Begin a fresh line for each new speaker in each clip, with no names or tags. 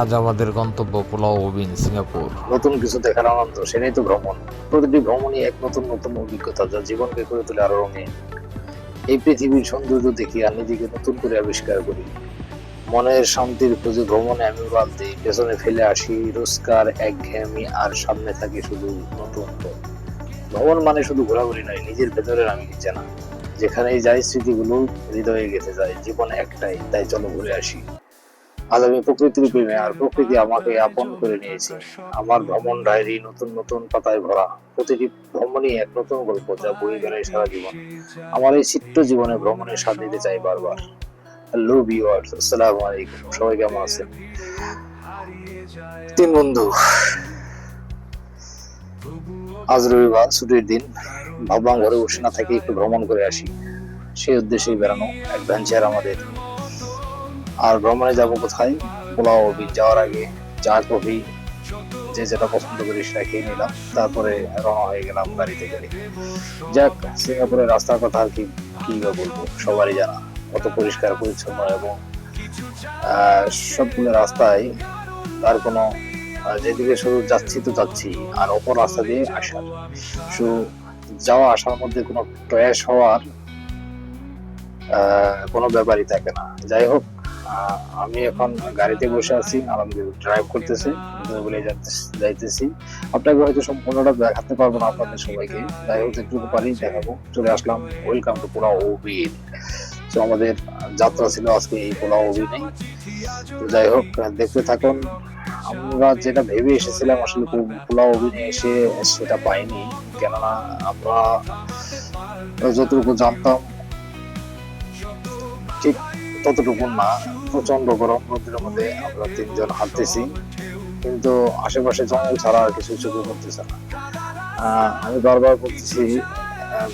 আজ আমাদের গন্তব্য পোলাও ওবিন সিঙ্গাপুর।
নতুন কিছু দেখার আনন্দ, সেটাই তো ভ্রমণ। প্রতিটি ভ্রমণই এক নতুন নতুন অভিজ্ঞতা যা জীবনকে করে তোলে আরও রঙিন। এই পৃথিবীর সৌন্দর্য দেখি আর নিজেকে নতুন করে আবিষ্কার করি। মনের শান্তির খোঁজে ভ্রমণে আমি উড়াল দিই, পেছনে ফেলে আসি, রোজকার একঘেয়েমি আর সামনে থাকে শুধু নতুন ভ্রমণ মানে শুধু ঘোরাঘুরি নয়, নিজের ভেতরের আমি জানা যেখানেই যাই, স্মৃতিগুলো হৃদয়ে গেঁথে যায়, জীবন একটাই, তাই চলো ঘুরে আসি। আজ আমি প্রকৃতির প্রেমে আর প্রকৃতি আমাকে আপন করে নিয়েছে। আমার ভ্রমণ ডায়েরি নতুন নতুন পাতায় ভরা। প্রতিটি ভ্রমণই এক নতুন গল্প যা বই বেড়ায় সারা জীবন। আমার এই চিত্র জীবনে ভ্রমণের স্বাদ নিতে চাই বারবার। হ্যালো ভিউয়ার্স আসসালামু আলাইকুম। সবাই কেমন আছেন? তিন বন্ধু। আজ রবিবার, ছুটির দিন। ভাবলাম ঘরে বসে না থেকে একটু ভ্রমণ করে আসি। সেই উদ্দেশ্যেই বেড়ানো অ্যাডভেঞ্চার আমাদের। আর ভ্রমণে যাব কোথায়? পোলাও অফিস যাওয়ার আগে চা, কফি, যে যেটা পছন্দ করি সেটা খেয়ে নিলাম। তারপরে রওনা হয়ে গেলাম গাড়িতে করে। যাক, সিঙ্গাপুরের রাস্তার কথা আর কি কি বলব, সবারই জানা। কত পরিষ্কার, পরিচ্ছন্ন এবং সবগুলো রাস্তায় তার কোনো যেদিকে শুধু যাচ্ছি তো যাচ্ছি, আর অপর রাস্তা দিয়ে আসার শুধু যাওয়া, আসার মধ্যে কোনো টয়াস হওয়ার কোনো ব্যাপারই থাকে না। যাই হোক আমি এখন গাড়িতে বসে আছি, আলহামদুলিল্লাহ ড্রাইভ করতেছি বলে যাইতেছি। আপনাকে হয়তো সম্পূর্ণটা দেখাতে পারব না আপনাদের সবাইকে। যাই হোক যেটুকু পারি দেখাবো। চলে আসলাম। ওয়েলকাম টু পোলা ওবিন তো আমাদের যাত্রা ছিল আজকে এই পোলা ওবিনে তো যাই হোক, দেখতে থাকুন। আমরা যেটা ভেবে এসেছিলাম আসলে পোলা ওবিনে এসে সেটা পাইনি। কেননা আমরা যতটুকু জানতাম, ঠিক ততটুকু না প্রচণ্ড গরম রোদের মধ্যে আমরা তিনজন হাঁটতেছি। কিন্তু আশেপাশে জঙ্গল ছাড়া আর কিছু চোখে পড়তেছে না। আমি বারবার বলতেছি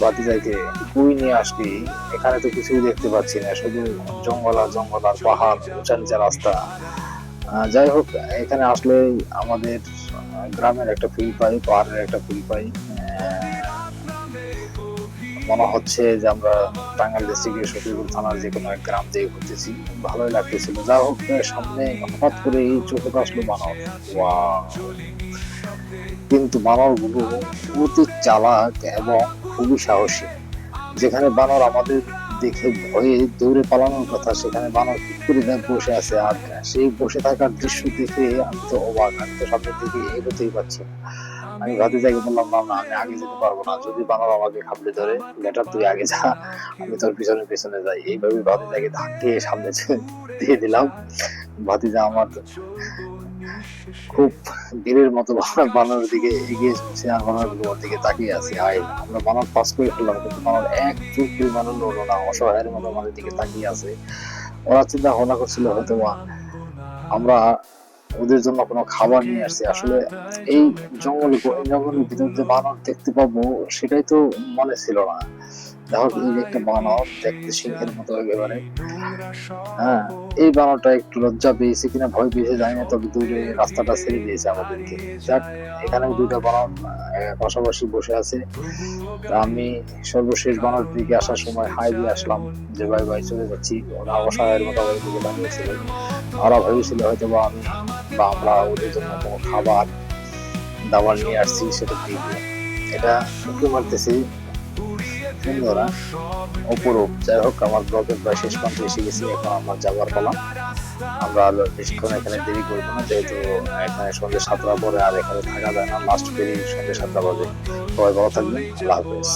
বাতি যাইতে কুই নিয়ে আসবি। এখানে তো কিছুই দেখতে পাচ্ছি না, শুধু জঙ্গল আর জঙ্গল আর পাহাড় উঁচা নিচা রাস্তা যাই হোক, এখানে আসলে আমাদের গ্রামের একটা ফিল পাই, পাহাড়ের একটা ফিল পাই। মনে হচ্ছে যে আমরা টাঙ্গাইল ডিস্ট্রিক্টের সফিপুর থানার যে কোনো এক গ্রাম থেকে ঘুরতেছি। ভালোই লাগতেছিল। যা হোক সামনে হঠাৎ করে এই চোখে আসলো মানব। কিন্তু বানরগুলো অতি চালাক এবং খুবই সাহসী। যেখানে বানর আমাদের দেখে ভয়ে দৌড়ে পালানোর কথা, সেখানে বানর করে বসে আছে। আর সেই বসে থাকার দৃশ্য দেখে আমি তো অবাক, আমি তো সামনের দিকে এগোতেই পারছি না। আমি ভাতে যাকে বললাম, না আমি আগে যেতে পারব না। যদি বানর আমাকে খাবলে ধরে বেটার তুই আগে যা। আমি তোর পিছনে পিছনে যাই। এইভাবে ভাতে যাকে ধাক্কে সামনে দিয়ে দিলাম। ভাতিজা আমার খুব বীরের মতো বানর- দিকে এগিয়ে এসেছে আর ওর দিকে তাকিয়ে আছে। আয় আমরা বানর পাস করে ফেললাম, কিন্তু বানর এক চুপ পরিমাণও নড়লো না, অসহায়ের মতো আমাদের দিকে তাকিয়ে আছে। ওরা চিন্তা ভাবনা করছিল হয়তো আমরা ওদের জন্য কোনো খাবার নিয়ে আসছি। আসলে এই জঙ্গলে জঙ্গলের ভিতর যে বানর দেখতে পাবো সেটাই তো মনে ছিল না। দেখো এই যে একটা বানর দেখতে সিংহের মতো একেবারে। হ্যাঁ এই বানরটা একটু লজ্জা পেয়েছে কিনা ভয় পেয়েছে জানি না তবে দূরে রাস্তাটা ছেড়ে দিয়েছে আমাদেরকে। যাক এখানে দুইটা বানর পাশাপাশি বসে আছে। আমি সর্বশেষ বানর দিকে আসার সময় হাই দিয়ে আসলাম যে ভাই ভাই চলে যাচ্ছি। ওরা অসহায়ের মতো আমাদের দিকে দাঁড়িয়েছিল ওরা ভেবেছিল হয়তো বা আমি বা আমরা ওদের জন্য কোনো খাবার, দাবার নিয়ে আসছি, সেটা দিব এটা উঁকি মারতেছি সুন্দরা অপরূপ। যাই হোক, আমার ব্লগের প্রায় শেষ প্রান্তে এসে গেছি, এখন আমার যাবার পালা। আমরা আর বেশিক্ষণ এখানে দেরি করব না, যেহেতু এখানে সন্ধ্যে সাতটা পরে আর এখানে থাকা যায় না লাস্ট পেরিয়ে সন্ধ্যে সাতটা বাজে। সবাই ভালো থাকবেন, আল্লাহ হাফেজ।